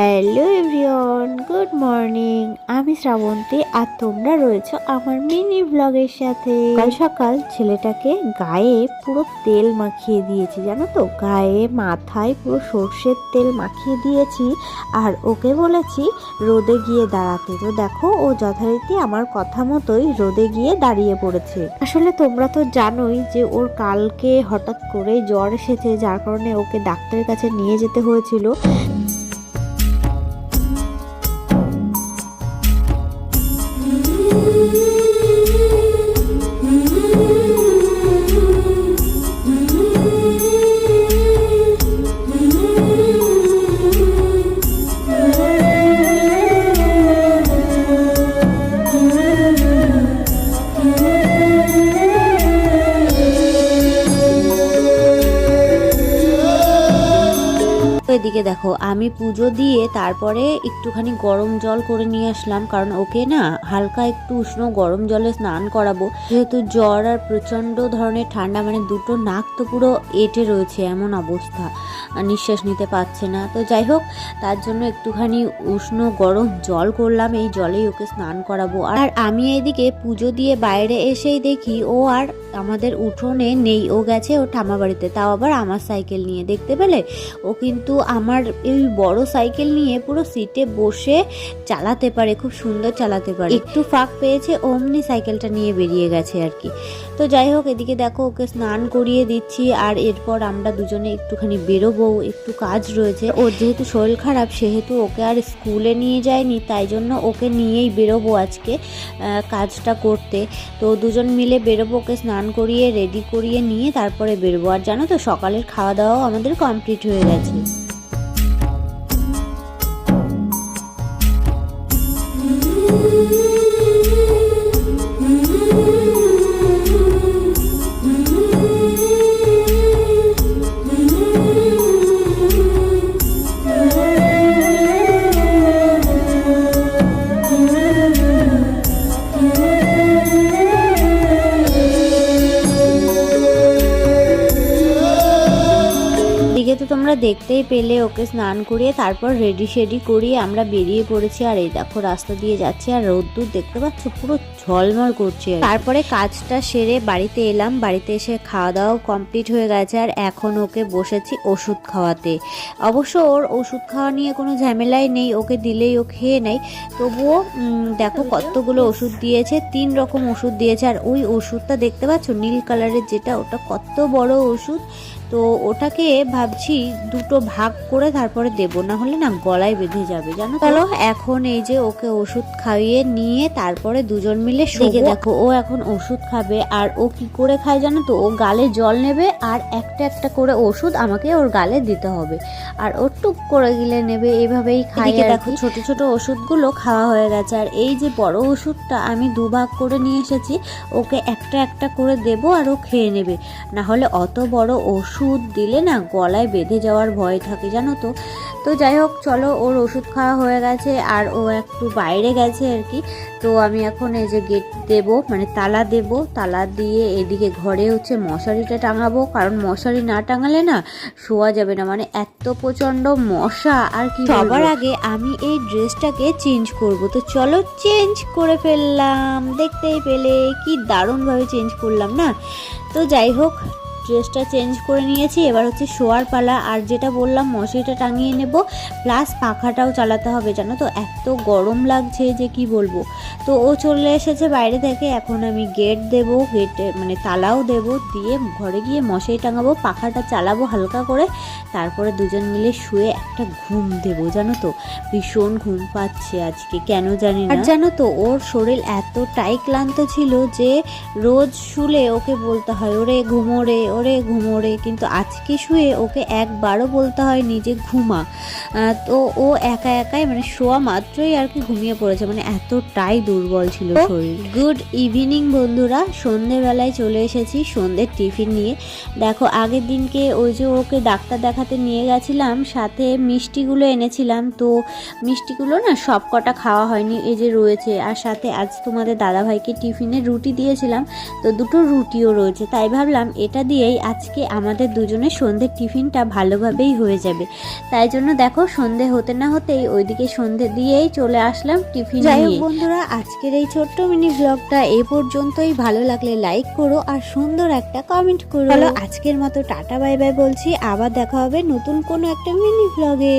Hello everyone good morning আমি শ্রাবন্তী আর তোমরা রয়েছো আমার মিনি ব্লগের সাথে। কাল সকাল ছেলেটাকে গায়ে পুরো তেল মাখিয়ে দিয়েছি, জানো তো? গায়ে, মাথায় পুরো সর্ষের তেল মাখিয়ে দিয়েছি আর ওকে বলেছি রোদে গিয়ে দাঁড়াতে। তো দেখো, ও যথারীতি আমার কথা মতোই রোদে গিয়ে দাঁড়িয়ে পড়েছে। আসলে তোমরা তো জানোই যে ওর কালকে হঠাৎ করে জ্বর এসেছে, যার কারণে ওকে ডাক্তারের কাছে নিয়ে যেতে হয়েছিল। এদিকে দেখো, আমি পুজো দিয়ে তারপরে একটুখানি গরম জল করে নিয়ে আসলাম, কারণ ওকে না হালকা একটু উষ্ণ গরম জলে স্নান করাবো। যেহেতু জ্বর আর প্রচণ্ড ধরনের ঠান্ডা মানে দুটো নাক তো পুরো এঁটে রয়েছে, এমন অবস্থা। নিঃশ্বাস নিতে পারছে না। তো যাই হোক, তার জন্য একটুখানি উষ্ণ গরম জল করলাম। এই জলেই ওকে স্নান করাবো। আর আমি এদিকে পুজো দিয়ে বাইরে এসেই দেখি ও আর আমাদের উঠোনে নেই। ও গেছে ও ঠামা বাড়িতে। তাও আবার আমার সাইকেল নিয়ে। দেখতে পেলে? ও কিন্তু আমার এই বড় সাইকেল নিয়ে পুরো সিটে বসে চালাতে পারে, খুব সুন্দর চালাতে পারে। একটু ফাঁক পেয়েছে, অমনি সাইকেলটা নিয়ে বেরিয়ে গেছে আর কি। তো যাই হোক, এদিকে দেখো ওকে স্নান করিয়ে দিচ্ছি, আর এরপর আমরা দুজনে একটুখানি বেরোবো, একটু কাজ রয়েছে। ওর যেহেতু শরীর খারাপ, সেহেতু ওকে আর স্কুলে নিয়ে যায়নি, তাই জন্য ওকে নিয়েই বেরোবো আজকে কাজটা করতে। তো দুজন মিলে বেরোবো, ওকে স্নান করিয়ে রেডি করিয়ে নিয়ে তারপরে বেরোবো। আর জানো তো, সকালের খাওয়া দাওয়াও আমাদের কমপ্লিট হয়ে গেছে। তোমরা দেখতেই পেলে ওকে স্নান করিয়ে তারপর রেডি শেডি করিয়ে আমরা বেরিয়ে পড়েছি। আর এই দেখো রাস্তা দিয়ে যাচ্ছি আর রোদ্দুর দেখতে পাচ্ছ, পুরো ঝলমল করছে। তারপরে কাজটা সেরে বাড়িতে এলাম। বাড়িতে এসে খাওয়া দাওয়াও কমপ্লিট হয়ে গেছে আর এখন ওকে বসেছি ওষুধ খাওয়াতে। অবশ্য ওর ওষুধ খাওয়া নিয়ে কোনো ঝামেলাই নেই, ওকে দিলেই ও খেয়ে নেয়। তবুও দেখো কতগুলো ওষুধ দিয়েছে, তিন রকম ওষুধ দিয়েছে। আর ওই ওষুধটা দেখতে পাচ্ছ, নীল কালারের যেটা, ওটা কত বড় ওষুধ। তো ওটাকে ভাবছি দুটো ভাগ করে তারপরে দেবো না হলে না গলায় বেঁধে যাবে জানো চলো এখন এই যে ওকে ওষুধ খাইয়ে নিয়ে তারপরে দুজন মিলে শুয়ে দেখো ও এখন ওষুধ খাবে আর ও কি করে খায় জানো তো? ও গালে জল নেবে আর একটা একটা করে ওষুধ আমাকে ওর গালে দিতে হবে। আর ও টুক করে গিলে নেবে এইভাবেই খাই দেখো ছোট ছোট ওষুধগুলো খাওয়া হয়ে গেছে। আর এই যে বড় ওষুধটা আমি দুভাগ করে নিয়ে এসেছি ওকে একটা একটা করে দেবো আর ও খেয়ে নেবে। না হলে অত বড় ওষুধ দিলে না গলায় বেঁধে যাওয়ার ভয় থাকে, জানো তো? তো যাই হোক, চলো, ওর ওষুধ খাওয়া হয়ে গেছে আর ও একটু বাইরে গেছে আর কি। তো আমি এখন এই যে গেট দেব মানে তালা দেব, তালা দিয়ে এদিকে ঘরে হচ্ছে মশারিটা টাঙাবো, কারণ মশারি না টাঙালে না শোয়া যাবে না। মানে এত প্রচণ্ড মশা, আর কি সবার আগে আমি এই ড্রেসটাকে চেঞ্জ করব। তো চলো, চেঞ্জ করে ফেললাম, দেখতেই পেলে, কি দারুণভাবে চেঞ্জ করলাম না? তো যাই হোক ড্রেসটা চেঞ্জ করে নিয়েছি। এবার হচ্ছে শোয়ার পালা, আর যেটা বললাম, মশারিটা টাঙিয়ে নেব। প্লাস পাখাটাও চালাতে হবে, জানো তো? এত গরম লাগছে যে কি বলব? তো ও চলে এসেছে বাইরে থেকে। এখন আমি গেট দেব, গেটে মানে তালাও দেব। দিয়ে ঘরে গিয়ে মশারি টাঙাবো, পাখাটা চালাবো হালকা করে। তারপরে দুজন মিলে শুয়ে একটা ঘুম দেব, জানো তো? ভীষণ ঘুম পাচ্ছে আজকে, কেন জানি না? আর জানো তো, ওর শরীর এতটাই ক্লান্ত ছিল যে রোজ শুলে ওকে বলতে হয়, ওরে, ঘুমোরে ওরে ঘুমোরে কিন্তু আজকে শুয়ে ওকে একবারও বলতে হয় নিজে ঘুমা। তো ও একা একাই মানে শোয়া মাত্রই আর কি ঘুমিয়ে পড়েছে মানে এতটাই দুর্বল ছিল শরীর। গুড ইভিনিং বন্ধুরা সন্ধেবেলায় চলে এসেছি সন্ধ্যের টিফিন নিয়ে। দেখো আগের দিনকে ওই যে ওকে ডাক্তার দেখাতে নিয়ে গেছিলাম সাথে মিষ্টিগুলো এনেছিলাম তো মিষ্টিগুলো না সব কটা খাওয়া হয়নি এই যে রয়েছে। আর সাথে আজ তোমাদের দাদাভাইকে টিফিনে রুটি দিয়েছিলাম তো দুটো রুটিও রয়েছে তাই ভাবলাম এটা দিয়ে দিয়েই আজকে আমাদের দুজনের সন্ধ্যের টিফিনটা ভালোভাবেই হয়ে যাবে। তাই জন্য দেখো সন্ধে হতে না হতেই ওইদিকে সন্ধে দিয়েই চলে আসলাম টিফিন যাই হোক বন্ধুরা আজকের এই ছোট্ট মিনি ব্লগটা এ পর্যন্তই। ভালো লাগলে লাইক করো আর সুন্দর একটা কমেন্ট করো। আজকের মতো টাটা বাই বাই বলছি। আবার দেখা হবে নতুন কোনো একটা মিনি ব্লগে